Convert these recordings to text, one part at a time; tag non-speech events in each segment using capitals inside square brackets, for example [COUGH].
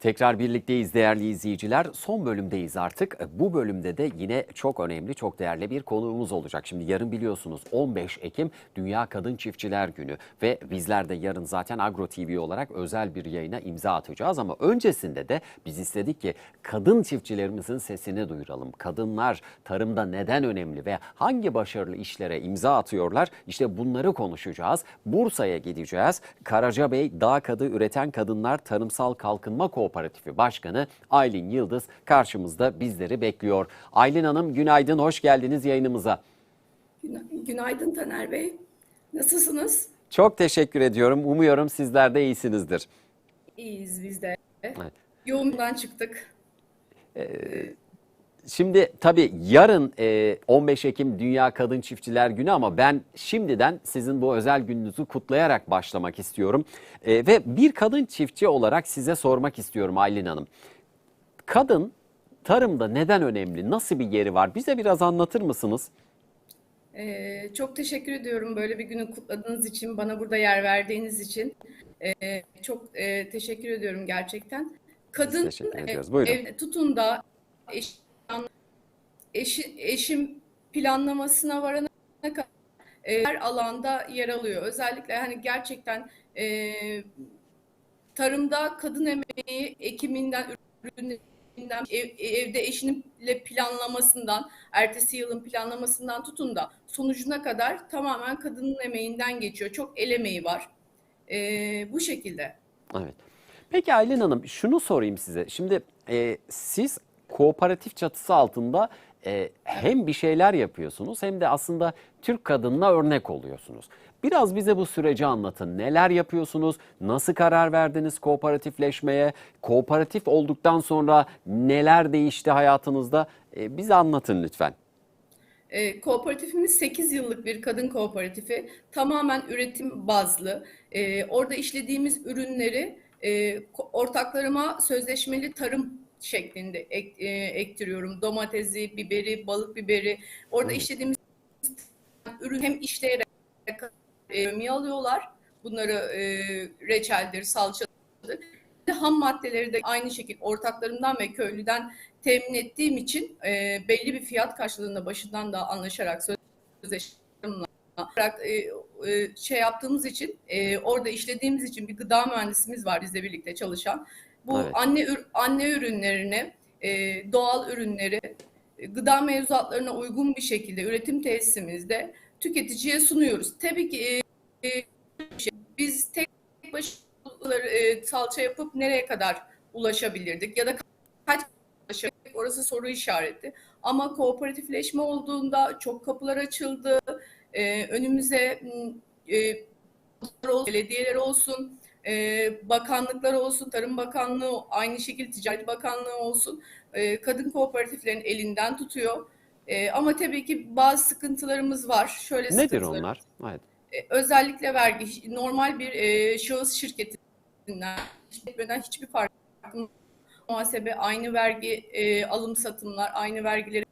Tekrar birlikteyiz değerli izleyiciler. Son bölümdeyiz artık. Bu bölümde de yine çok önemli, çok değerli bir konuğumuz olacak. Şimdi yarın biliyorsunuz 15 Ekim Dünya Kadın Çiftçiler Günü ve bizler de yarın zaten Agro TV olarak özel bir yayına imza atacağız ama öncesinde de biz istedik ki kadın çiftçilerimizin sesini duyuralım. Kadınlar tarımda neden önemli ve hangi başarılı işlere imza atıyorlar? İşte bunları konuşacağız. Bursa'ya gideceğiz. Karacabey Dağ Kadı Üreten Kadınlar Tarımsal Kalkınma Kooperatifi Başkanı Aylin Yıldız karşımızda bizleri bekliyor. Aylin Hanım günaydın, hoş geldiniz yayınımıza. Güna- Günaydın Taner Bey. Nasılsınız? Çok teşekkür ediyorum. Umuyorum sizler de iyisinizdir. İyiyiz biz de. Evet. Yoğundan çıktık. Şimdi tabii yarın e, 15 Ekim Dünya Kadın Çiftçiler Günü ama ben şimdiden sizin bu özel gününüzü kutlayarak başlamak istiyorum. E, ve bir kadın çiftçi olarak size sormak istiyorum Aylin Hanım. Kadın tarımda neden önemli? Nasıl bir yeri var? Bize biraz anlatır mısınız? Ee, çok teşekkür ediyorum böyle bir günü kutladığınız için, bana burada yer verdiğiniz için. Ee, çok e, teşekkür ediyorum gerçekten. Kadın teşekkür ediyoruz. Buyurun. ev- tutun da eş, eşi, eşim planlamasına varana kadar e, her alanda yer alıyor. Özellikle hani gerçekten e, tarımda kadın emeği ekiminden, ürünlerinden, ev- evde eşinle planlamasından, ertesi yılın planlamasından tutun da sonucuna kadar tamamen kadının emeğinden geçiyor. Çok el emeği var. Ee, bu şekilde. Evet. Peki Aylin Hanım şunu sorayım size. Şimdi e, siz kooperatif çatısı altında e, hem bir şeyler yapıyorsunuz hem de aslında Türk kadınına örnek oluyorsunuz. Biraz bize bu süreci anlatın. Neler yapıyorsunuz? Nasıl karar verdiniz kooperatifleşmeye? Kooperatif olduktan sonra neler değişti hayatınızda? E, bize anlatın lütfen. E, kooperatifimiz 8 yıllık bir kadın kooperatifi. Tamamen üretim bazlı. E, orada işlediğimiz ürünleri e, ortaklarıma sözleşmeli tarım şeklinde ek- e, ektiriyorum. Domatesi, biberi, balık biberi. Orada Evet. işlediğimiz ürün hem işleyerek e, mi alıyorlar. Bunları e, reçeldir, salçadır. Ham maddeleri de aynı şekilde ortaklarımdan ve köylüden temin ettiğim için e, belli bir fiyat karşılığında başından da anlaşarak sözleşmemle olarak, e, e, şey yaptığımız için e, orada işlediğimiz için bir gıda mühendisimiz var bizle birlikte çalışan. Bu Evet. anne anne ürünlerini, e, doğal ürünleri e, gıda mevzuatlarına uygun bir şekilde üretim tesisimizde tüketiciye sunuyoruz. Tabii ki e, biz tek başına salça yapıp nereye kadar ulaşabilirdik ya da kaç ulaşabilirdik orası soru işareti. Ama kooperatifleşme olduğunda çok kapılar açıldı. Önümüze belediyeler olsun, e, bakanlıklar olsun, Tarım Bakanlığı aynı şekilde Ticaret Bakanlığı olsun e, kadın kooperatiflerin elinden tutuyor. E, ama tabii ki bazı sıkıntılarımız var. Şöyle Nedir onlar? Evet. E, özellikle vergi normal bir e, şahıs şirketinden hiçbir, hiçbir farkı muhasebe aynı vergi e, alım satımlar aynı vergileri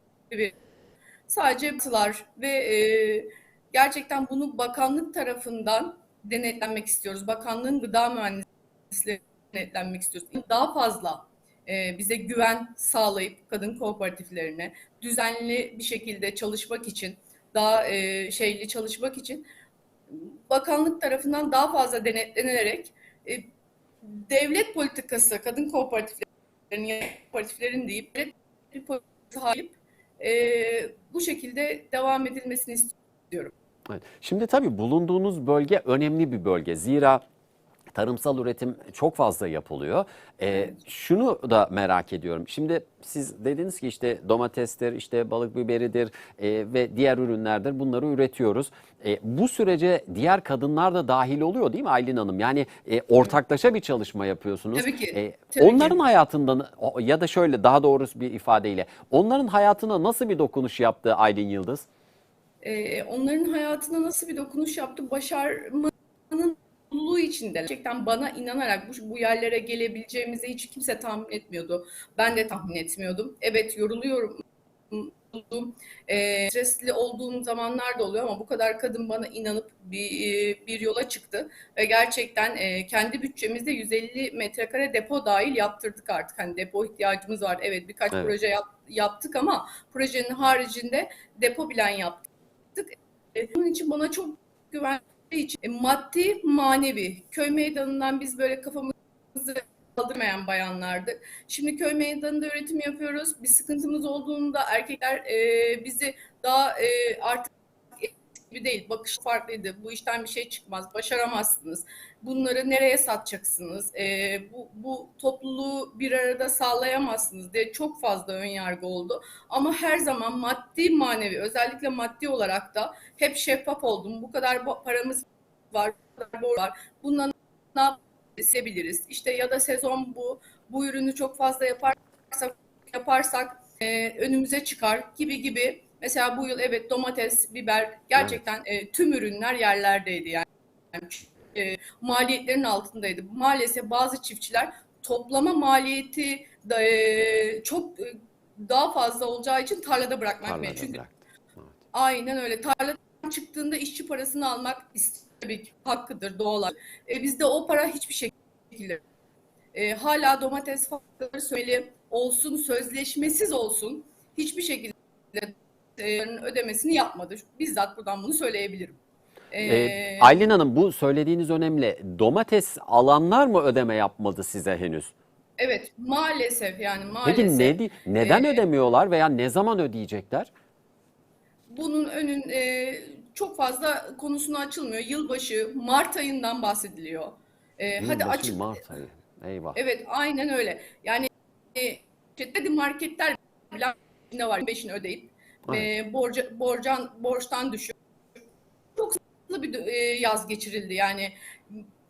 sadece yapılar ve e, gerçekten bunu bakanlık tarafından denetlenmek istiyoruz. Bakanlığın gıda mühendisleri denetlenmek istiyoruz. Daha fazla e, bize güven sağlayıp kadın kooperatiflerine düzenli bir şekilde çalışmak için daha e, şeyli çalışmak için bakanlık tarafından daha fazla denetlenerek e, devlet politikası kadın kooperatiflerin ya da kooperatiflerin deyip bir politikası haline e, bu şekilde devam edilmesini istiyorum. Evet. Şimdi tabii bulunduğunuz bölge önemli bir bölge. Zira tarımsal üretim çok fazla yapılıyor. Ee, Evet. Şunu da merak ediyorum. Şimdi siz dediniz ki işte domatestir, işte balık biberidir e, ve diğer ürünlerdir. Bunları üretiyoruz. E, bu sürece diğer kadınlar da dahil oluyor değil mi Aylin Hanım? Yani e, ortaklaşa bir çalışma yapıyorsunuz. Tabii ki, E, tabii onların ki. hayatında o- ya da şöyle daha doğrusu bir ifadeyle onların hayatına nasıl bir dokunuş yaptı Aylin Yıldız? Ee, onların hayatına nasıl bir dokunuş yaptı? Başarmanın mutluluğu içinde. Gerçekten bana inanarak bu, bu yerlere gelebileceğimizi hiç kimse tahmin etmiyordu. Ben de tahmin etmiyordum. Evet yoruluyorum. e, stresli olduğum zamanlar da oluyor ama bu kadar kadın bana inanıp bir, e, bir yola çıktı ve gerçekten e, kendi bütçemizde 150 metrekare depo dahil yaptırdık artık. Hani depo ihtiyacımız var. Evet birkaç Evet. proje yap- yaptık ama projenin haricinde depo plan yaptık. E, bunun için bana çok güvendiği için e, maddi manevi köy meydanından biz böyle kafamızı kaldırmayan bayanlardık. Şimdi köy meydanında üretim yapıyoruz. Bir sıkıntımız olduğunda erkekler e, bizi daha artık gibi değil. Bakış farklıydı. Bu işten bir şey çıkmaz. Başaramazsınız. Bunları nereye satacaksınız? E, bu, bu topluluğu bir arada sağlayamazsınız diye çok fazla ön yargı oldu. Ama her zaman maddi manevi özellikle maddi olarak da hep şeffaf oldum. Bu kadar paramız var, bu kadar borç var. Bundan ne yapabiliriz? İşte ya da sezon bu. Bu ürünü çok fazla yaparsak yaparsak e, önümüze çıkar gibi gibi. Mesela bu yıl evet domates, biber gerçekten e, tüm ürünler yerlerdeydi yani. E, maliyetlerin altındaydı. Maalesef bazı çiftçiler toplama maliyeti da, e, çok e, daha fazla olacağı için tarlada bırakmak Tarlada mecbur. Çünkü bıraktı. Evet. Aynen öyle. Tarladan çıktığında işçi parasını almak tabii ki hakkıdır doğal. olarak. E, bizde o para hiçbir şekilde. E, hala domates fiyatları söyleyeyim olsun, sözleşmesiz olsun. Hiçbir şekilde ödemesini yapmadı. Bizzat buradan bunu söyleyebilirim. Ee, Aylin Hanım bu söylediğiniz önemli. Domates alanlar mı ödeme yapmadı size henüz? evet maalesef yani maalesef. Peki ne, neden Ee, ödemiyorlar veya ne zaman ödeyecekler? bunun önün e, çok fazla konusunu açılmıyor. Yılbaşı Mart ayından bahsediliyor. E, hadi Yılbaşı, açık Mart ayı. Eyvah. Evet, aynen öyle. Yani e, hadi marketler bile var 5'ini ödeyip e, borca, borcan borçtan düşüyor. Çok hızlı bir e, yaz geçirildi. Yani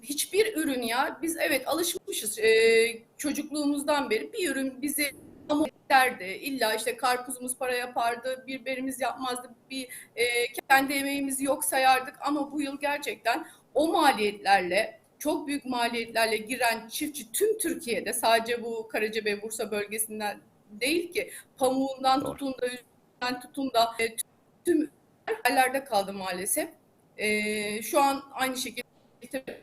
hiçbir ürün ya biz evet alışmışız e, çocukluğumuzdan beri bir ürün bizi ama derdi. İlla işte karpuzumuz para yapardı, biberimiz yapmazdı, bir e, kendi emeğimizi yok sayardık ama bu yıl gerçekten o maliyetlerle çok büyük maliyetlerle giren çiftçi tüm Türkiye'de sadece bu Karacabey Bursa bölgesinden değil ki pamuğundan Doğru. tutun da tutun da e, tüm yerlerde kaldı maalesef. E, şu an aynı şekilde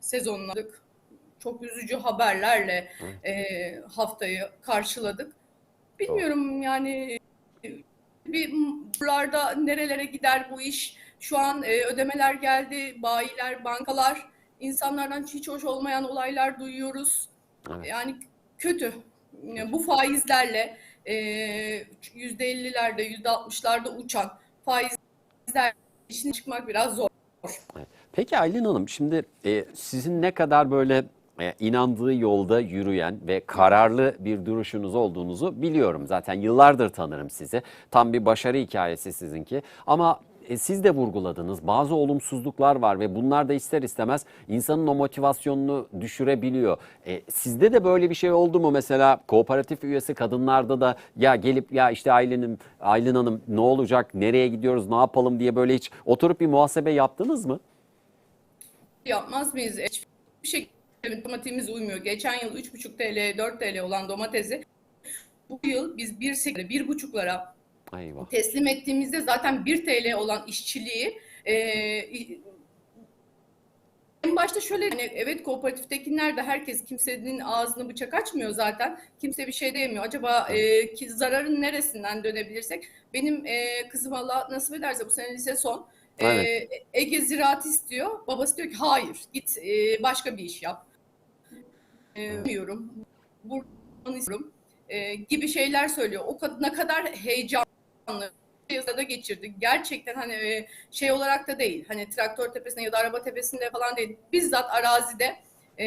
sezonladık. Çok üzücü haberlerle e, haftayı karşıladık. Bilmiyorum yani bir buralarda nerelere gider bu iş? Şu an e, ödemeler geldi, bayiler, bankalar, insanlardan hiç hoş olmayan olaylar duyuyoruz. Evet. Yani kötü. Bu faizlerle e, yüzde ellilerde, yüzde altmışlarda uçan faizler işine çıkmak biraz zor. Peki Aylin Hanım şimdi e, sizin ne kadar böyle e, inandığı yolda yürüyen ve kararlı bir duruşunuz olduğunuzu biliyorum. Zaten yıllardır tanırım sizi. Tam bir başarı hikayesi sizinki. Ama e, siz de vurguladınız. Bazı olumsuzluklar var ve bunlar da ister istemez insanın o motivasyonunu düşürebiliyor. E, sizde de böyle bir şey oldu mu? Mesela kooperatif üyesi kadınlarda da ya gelip ya işte Aylin'im, Aylin Hanım ne olacak, nereye gidiyoruz, ne yapalım diye böyle hiç oturup bir muhasebe yaptınız mı? Yapmaz mıyız? Hiçbir şekilde domatesimiz uymuyor. Geçen yıl 3,5 TL, 4 TL olan domatesi bu yıl biz 1,8'lere, 1,5'lara Eyvah. teslim ettiğimizde zaten 1 TL olan işçiliği e, en başta şöyle yani evet kooperatiftekiler de herkes kimsenin ağzını bıçak açmıyor zaten. Kimse bir şey diyemiyor. Acaba e, ki zararın neresinden dönebilirsek? Benim e, kızım Allah nasip ederse bu sene lise son. E, Evet. Ege ziraat istiyor. Babası diyor ki hayır git e, başka bir iş yap. E, bilmiyorum. Buradan istiyorum. E, gibi şeyler söylüyor. O kad- ne kadar heyecanlı da geçirdik. Gerçekten hani e, şey olarak da değil. Hani traktör tepesinde ya da araba tepesinde falan değil. Bizzat arazide e,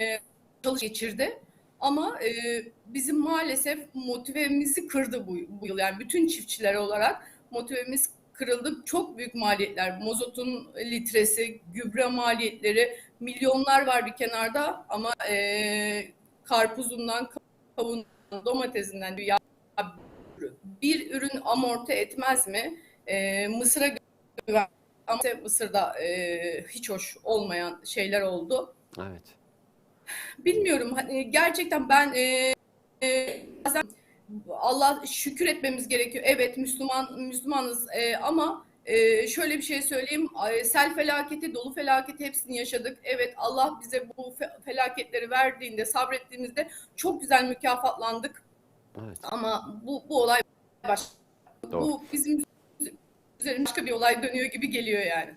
e, çalış geçirdi. Ama e, bizim maalesef motivemizi kırdı bu, bu yıl. Yani bütün çiftçiler olarak motivemiz kırıldı. Çok büyük maliyetler. Mozotun litresi, gübre maliyetleri milyonlar var bir kenarda ama e, karpuzundan, kavundan, domatesinden ya bir ürün amorti etmez mi? E, Mısır'a güven ama Mısır'da e, hiç hoş olmayan şeyler oldu. Evet. Bilmiyorum hani gerçekten ben e, e, bazen Allah şükür etmemiz gerekiyor. Evet Müslüman Müslümanız e, ama e, şöyle bir şey söyleyeyim. Sel felaketi, dolu felaketi hepsini yaşadık. Evet Allah bize bu fe- felaketleri verdiğinde, sabrettiğimizde çok güzel mükafatlandık. Evet. Ama bu bu olay başka. Doğru. Bu bizim üzerine başka bir olay dönüyor gibi geliyor yani.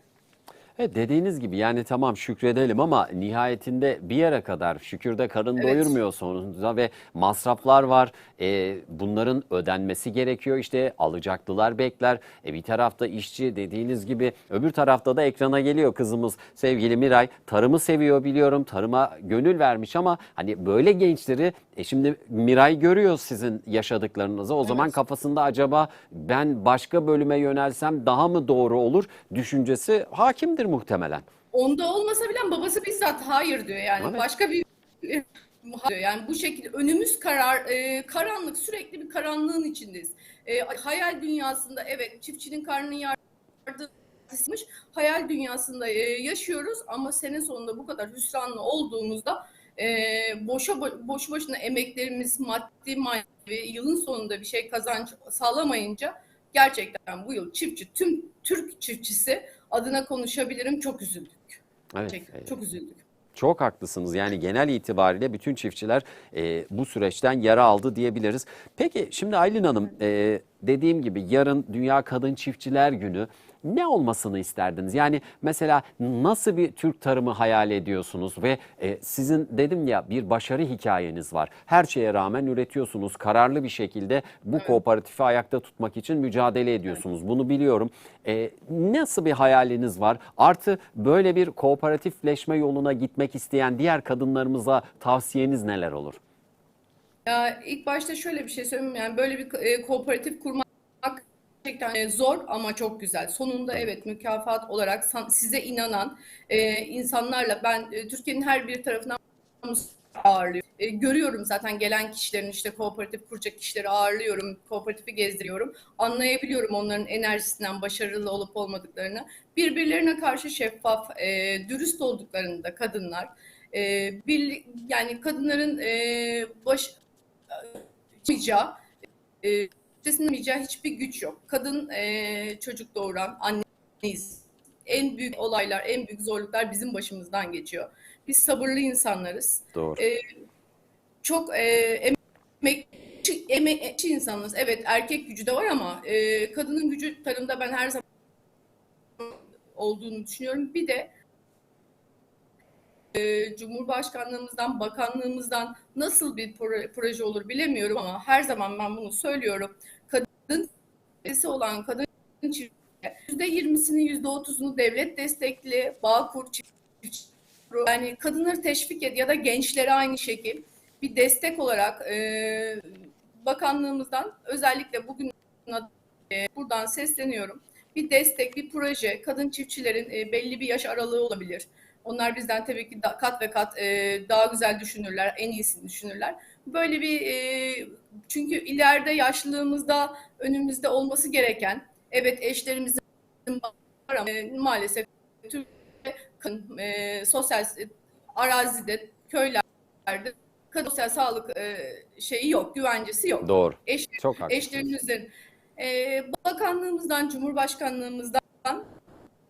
Evet dediğiniz gibi yani tamam şükredelim ama nihayetinde bir yere kadar şükürde karın Evet. doyurmuyor sonunda ve masraflar var. E, bunların ödenmesi gerekiyor işte alacaklılar bekler. E, bir tarafta işçi dediğiniz gibi öbür tarafta da ekrana geliyor kızımız sevgili Miray. Tarımı seviyor biliyorum tarıma gönül vermiş ama hani böyle gençleri e, şimdi Miray görüyor sizin yaşadıklarınızı. O zaman Evet. kafasında acaba ben başka bölüme yönelsem daha mı doğru olur düşüncesi hakimdir muhtemelen. Onda olmasa bile babası bizzat hayır diyor yani. Evet. Başka bir diyor. Yani bu şekilde önümüz karar e, karanlık sürekli bir karanlığın içindeyiz. E, hayal dünyasında evet çiftçinin karnını yardımmış hayal dünyasında e, yaşıyoruz ama sene sonunda bu kadar hüsranlı olduğumuzda e, boşa bo- boşu boşuna emeklerimiz maddi manevi yılın sonunda bir şey kazanç sağlamayınca gerçekten bu yıl çiftçi tüm Türk çiftçisi adına konuşabilirim çok üzüldük. Evet. Gerçekten e, çok üzüldük. Çok haklısınız. Yani genel itibariyle bütün çiftçiler e, bu süreçten yara aldı diyebiliriz. Peki şimdi Aylin Hanım e, dediğim gibi yarın Dünya Kadın Çiftçiler Günü ne olmasını isterdiniz? Yani mesela nasıl bir Türk tarımı hayal ediyorsunuz ve e, sizin dedim ya bir başarı hikayeniz var. Her şeye rağmen üretiyorsunuz. Kararlı bir şekilde bu kooperatifi ayakta tutmak için mücadele ediyorsunuz. Bunu biliyorum. E, nasıl bir hayaliniz var? Artı böyle bir kooperatifleşme yoluna gitmek isteyen diğer kadınlarımıza tavsiyeniz neler olur? Ya ilk başta şöyle bir şey söyleyeyim yani böyle bir e, kooperatif kurmak gerçekten e, zor ama çok güzel. Sonunda evet mükafat olarak size inanan e, insanlarla ben e, Türkiye'nin her bir tarafından ağırlıyorum. E, görüyorum zaten gelen kişilerin işte kooperatif kuracak kişileri ağırlıyorum, kooperatifi gezdiriyorum. Anlayabiliyorum onların enerjisinden başarılı olup olmadıklarını. Birbirlerine karşı şeffaf, e, dürüst olduklarını da kadınlar. E, bir, yani kadınların e, baş e, üstesinden hiçbir güç yok. Kadın e, çocuk doğuran anneyiz. En büyük olaylar, en büyük zorluklar bizim başımızdan geçiyor. Biz sabırlı insanlarız. Doğru. E, çok e, emekçi, emekçi insanlarız. Evet erkek gücü de var ama e, kadının gücü tarımda ben her zaman olduğunu düşünüyorum. Bir de e, Cumhurbaşkanlığımızdan, bakanlığımızdan nasıl bir proje, olur bilemiyorum ama her zaman ben bunu söylüyorum. Kadın sesi olan kadın yüzde yirmisini, yüzde otuzunu devlet destekli, Bağkur çiftçi, yani kadınları teşvik et ya da gençlere aynı şekil bir destek olarak e, bakanlığımızdan özellikle bugün e, buradan sesleniyorum. Bir destek, bir proje, kadın çiftçilerin e, belli bir yaş aralığı olabilir. Onlar bizden tabii ki kat ve kat e, daha güzel düşünürler, en iyisini düşünürler. Böyle bir e, çünkü ileride yaşlılığımızda önümüzde olması gereken, evet eşlerimizin var ama e, maalesef Türkiye'de e, sosyal e, arazide, köylerde kadın sosyal sağlık e, şeyi yok, güvencesi yok. Doğru. Eş, Çok haklısınız. eşlerimizin e, bakanlığımızdan, cumhurbaşkanlığımızdan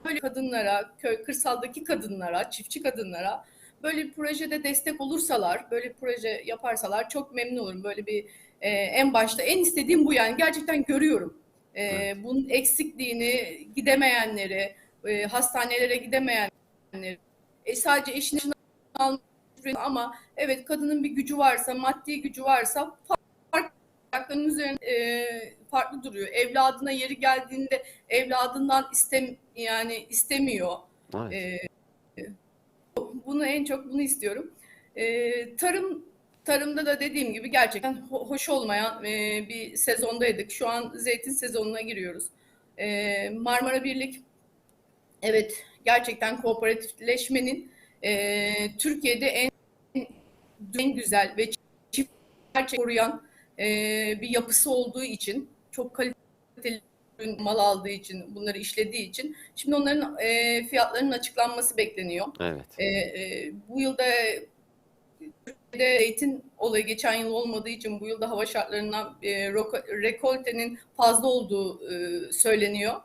böyle kadınlara, köy kırsaldaki kadınlara, çiftçi kadınlara böyle bir projede destek olursalar, böyle bir proje yaparsalar çok memnun olurum. Böyle bir e, en başta en istediğim bu yani gerçekten görüyorum. E, Evet. Bunun eksikliğini, gidemeyenleri, e, hastanelere gidemeyenleri, e, sadece eşini almak ama evet kadının bir gücü varsa, maddi gücü varsa ayaklarının üzerinde e, farklı duruyor. Evladına yeri geldiğinde evladından istem yani istemiyor. Evet. E, bunu en çok bunu istiyorum. E, tarım tarımda da dediğim gibi gerçekten ho- hoş olmayan e, bir sezondaydık. Şu an zeytin sezonuna giriyoruz. E, Marmara Birlik evet gerçekten kooperatifleşmenin e, Türkiye'de en en güzel ve çift gerçek koruyan e, bir yapısı olduğu için çok kaliteli mal aldığı için bunları işlediği için şimdi onların e, fiyatlarının açıklanması bekleniyor. Evet. E, e, bu yılda de zeytin olayı geçen yıl olmadığı için bu yılda hava şartlarından e, rekoltenin fazla olduğu e, söyleniyor.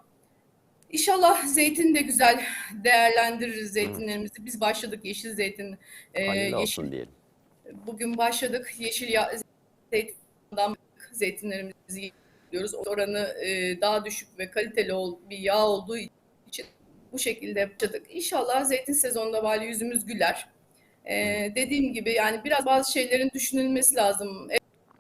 İnşallah zeytin de güzel değerlendiririz zeytinlerimizi. Biz başladık yeşil zeytin. e, Hayırlı yeşil olsun diyelim. Bugün başladık. Yeşil ya zeytinden zeytinlerimizi yiyoruz. Oranı e, daha düşük ve kaliteli ol, bir yağ olduğu için bu şekilde başladık. İnşallah zeytin sezonunda vali yüzümüz güler. E, dediğim gibi yani biraz bazı şeylerin düşünülmesi lazım.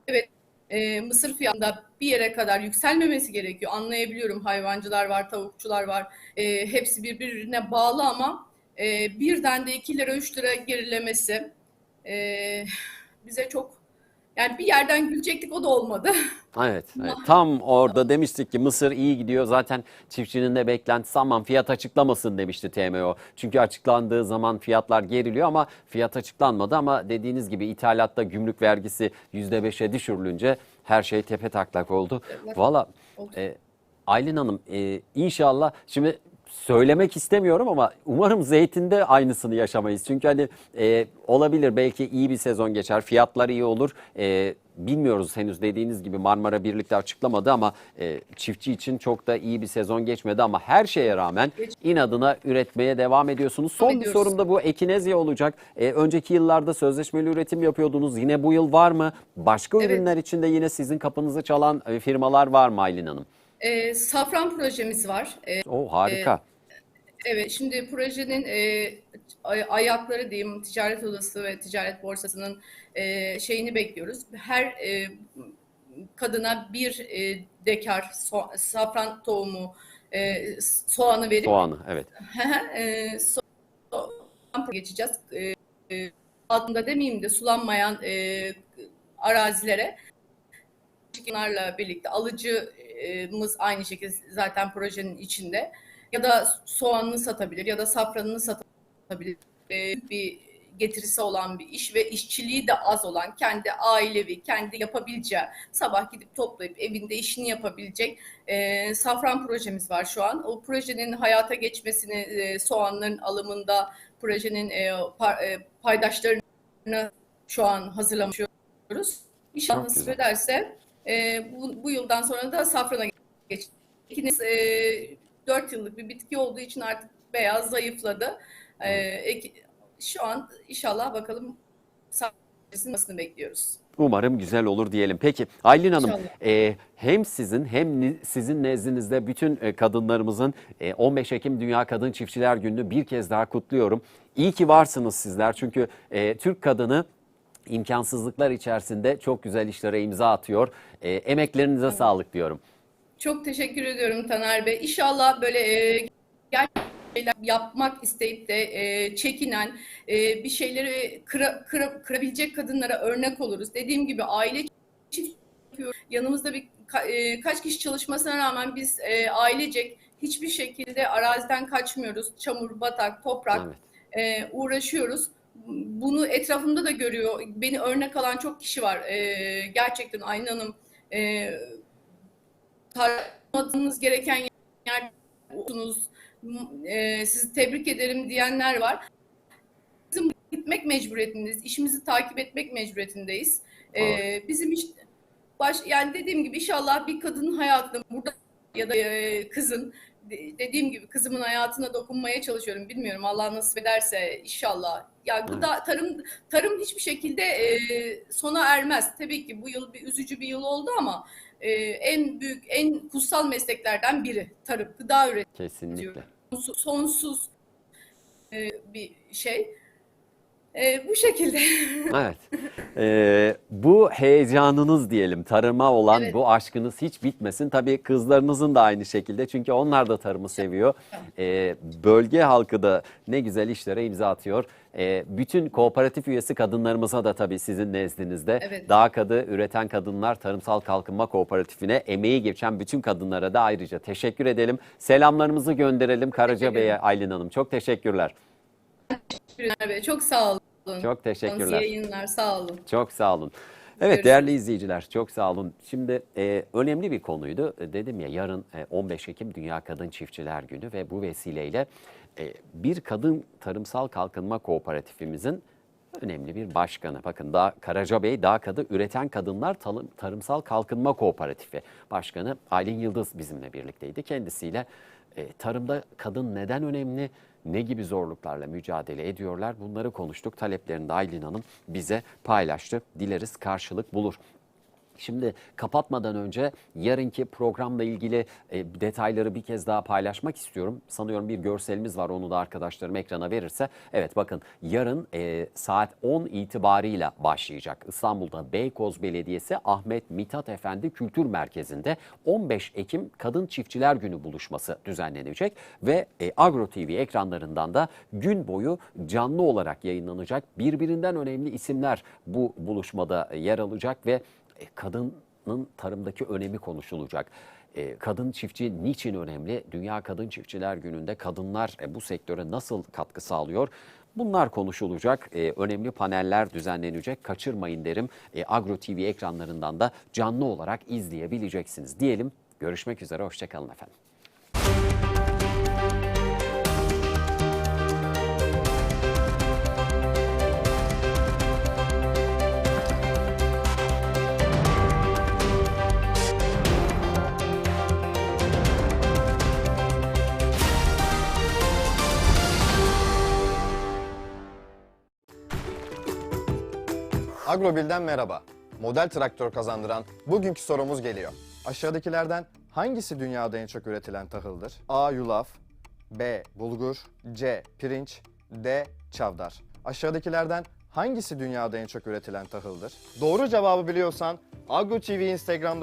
Evet, e, mısır fiyatında bir yere kadar yükselmemesi gerekiyor. Anlayabiliyorum hayvancılar var, tavukçular var. E, hepsi birbirine bağlı ama e, birden de 2 lira 3 lira gerilemesi e, bize çok yani bir yerden gülecektik o da olmadı. [LAUGHS] Evet, evet. Tam orada demiştik ki Mısır iyi gidiyor. Zaten çiftçinin de beklentisi aman fiyat açıklamasın demişti TMO. Çünkü açıklandığı zaman fiyatlar geriliyor ama fiyat açıklanmadı. Ama dediğiniz gibi ithalatta gümrük vergisi %5'e düşürülünce her şey tepe taklak oldu. Evet. Valla e, Aylin Hanım e, inşallah şimdi söylemek istemiyorum ama umarım zeytinde aynısını yaşamayız. Çünkü hani e, olabilir belki iyi bir sezon geçer, fiyatlar iyi olur. E, bilmiyoruz henüz dediğiniz gibi Marmara birlikte açıklamadı ama e, çiftçi için çok da iyi bir sezon geçmedi ama her şeye rağmen inadına üretmeye devam ediyorsunuz. Son bir ediyoruz. sorum da bu ekinezya olacak. E, önceki yıllarda sözleşmeli üretim yapıyordunuz. Yine bu yıl var mı? Başka Evet. ürünler için de yine sizin kapınızı çalan e, firmalar var mı Aylin Hanım? E, safran projemiz var. E, O harika. Evet, şimdi projenin e, ay- ayakları diyeyim, ticaret odası ve ticaret borsasının e, şeyini bekliyoruz. Her e, kadına bir e, dekar so- safran tohumu, e, soğanı verip Soğanı evet. [LAUGHS] e, so- so- geçeceğiz. E, e, altında demeyeyim de sulanmayan e, arazilere bunlarla birlikte alıcımız aynı şekilde zaten projenin içinde ya da soğanını satabilir ya da safranını satabilir. Ee, bir getirisi olan bir iş ve işçiliği de az olan kendi ailevi, kendi yapabileceği, sabah gidip toplayıp evinde işini yapabilecek e, safran projemiz var şu an. O projenin hayata geçmesini e, soğanların alımında projenin e, par- e, paydaşlarını şu an hazırlamışıyoruz. İnşallah nasip ederse e, bu, bu yıldan sonra da safrana geç. İkiniz e, 4 yıllık bir bitki olduğu için artık beyaz zayıfladı. E, ek- şu an inşallah bakalım safrasını bekliyoruz. Umarım güzel olur diyelim. Peki Aylin Hanım e, hem sizin hem sizin nezdinizde bütün e, kadınlarımızın e, 15 Ekim Dünya Kadın Çiftçiler Günü'nü bir kez daha kutluyorum. İyi ki varsınız sizler çünkü e, Türk kadını imkansızlıklar içerisinde çok güzel işlere imza atıyor. E, emeklerinize sağlık diyorum. Çok teşekkür ediyorum Taner Bey. İnşallah böyle e, gerçekten şeyler yapmak isteyip de e, çekinen e, bir şeyleri kıra, kıra- kırabilecek kadınlara örnek oluruz. Dediğim gibi aile çift. Yanımızda bir ka- e, kaç kişi çalışmasına rağmen biz e, ailecek hiçbir şekilde araziden kaçmıyoruz. Çamur, batak, toprak Evet. e, uğraşıyoruz. Bunu etrafımda da görüyor. Beni örnek alan çok kişi var. E, gerçekten Aylin Hanım e, tartışmanız gereken yer olsunuz. E, sizi tebrik ederim diyenler var. Bizim gitmek mecburiyetindeyiz. İşimizi takip etmek mecburiyetindeyiz. E, bizim iş, baş, yani dediğim gibi inşallah bir kadının hayatında burada ya da e, kızın dediğim gibi kızımın hayatına dokunmaya çalışıyorum. Bilmiyorum Allah nasip ederse inşallah. Ya gıda tarım tarım hiçbir şekilde e, sona ermez. Tabii ki bu yıl bir üzücü bir yıl oldu ama e, en büyük en kutsal mesleklerden biri tarım, gıda üretimi Kesinlikle. sonsuz, sonsuz e, bir şey. E, bu şekilde. [LAUGHS] Evet. Ee, bu heyecanınız diyelim, tarıma olan Evet. bu aşkınız hiç bitmesin. Tabii kızlarınızın da aynı şekilde çünkü onlar da tarımı seviyor. Ee, bölge halkı da ne güzel işlere imza atıyor. Ee, bütün kooperatif üyesi kadınlarımıza da tabii sizin nezdinizde Evet. Dağ Kadı Üreten Kadınlar Tarımsal Kalkınma Kooperatifine emeği geçen bütün kadınlara da ayrıca teşekkür edelim. Selamlarımızı gönderelim Karaca Bey'e Aylin Hanım. Çok teşekkürler. Teşekkürler Bey. Çok sağ olun. Çok teşekkürler. İyi yayınlar. Sağ olun. Çok sağ olun. Evet değerli izleyiciler çok sağ olun. Şimdi e, önemli bir konuydu. E, dedim ya yarın e, 15 Ekim Dünya Kadın Çiftçiler Günü ve bu vesileyle e, bir kadın tarımsal kalkınma kooperatifimizin önemli bir başkanı. Bakın da Karacabey Dağ Kadı Üreten Kadınlar Tarımsal Kalkınma Kooperatifi Başkanı Aylin Yıldız bizimle birlikteydi. Kendisiyle e, tarımda kadın neden önemli, ne gibi zorluklarla mücadele ediyorlar bunları konuştuk. Taleplerini de Aylin Hanım bize paylaştı. Dileriz karşılık bulur. Şimdi kapatmadan önce yarınki programla ilgili e, detayları bir kez daha paylaşmak istiyorum. Sanıyorum bir görselimiz var onu da arkadaşlarım ekrana verirse. Evet bakın yarın e, saat 10 itibarıyla başlayacak. İstanbul'da Beykoz Belediyesi Ahmet Mithat Efendi Kültür Merkezi'nde 15 Ekim Kadın Çiftçiler Günü buluşması düzenlenecek. Ve e, Agro TV ekranlarından da gün boyu canlı olarak yayınlanacak. Birbirinden önemli isimler bu buluşmada yer alacak ve e, kadının tarımdaki önemi konuşulacak. E, Kadın çiftçi niçin önemli? Dünya Kadın Çiftçiler Günü'nde kadınlar e, bu sektöre nasıl katkı sağlıyor? Bunlar konuşulacak. E, önemli paneller düzenlenecek. Kaçırmayın derim. E, Agro TV ekranlarından da canlı olarak izleyebileceksiniz diyelim. Görüşmek üzere. Hoşçakalın efendim. Agrobil'den merhaba. Model traktör kazandıran bugünkü sorumuz geliyor. Aşağıdakilerden hangisi dünyada en çok üretilen tahıldır? A. Yulaf B. Bulgur C. Pirinç D. Çavdar Aşağıdakilerden hangisi dünyada en çok üretilen tahıldır? Doğru cevabı biliyorsan Agro TV Instagram'da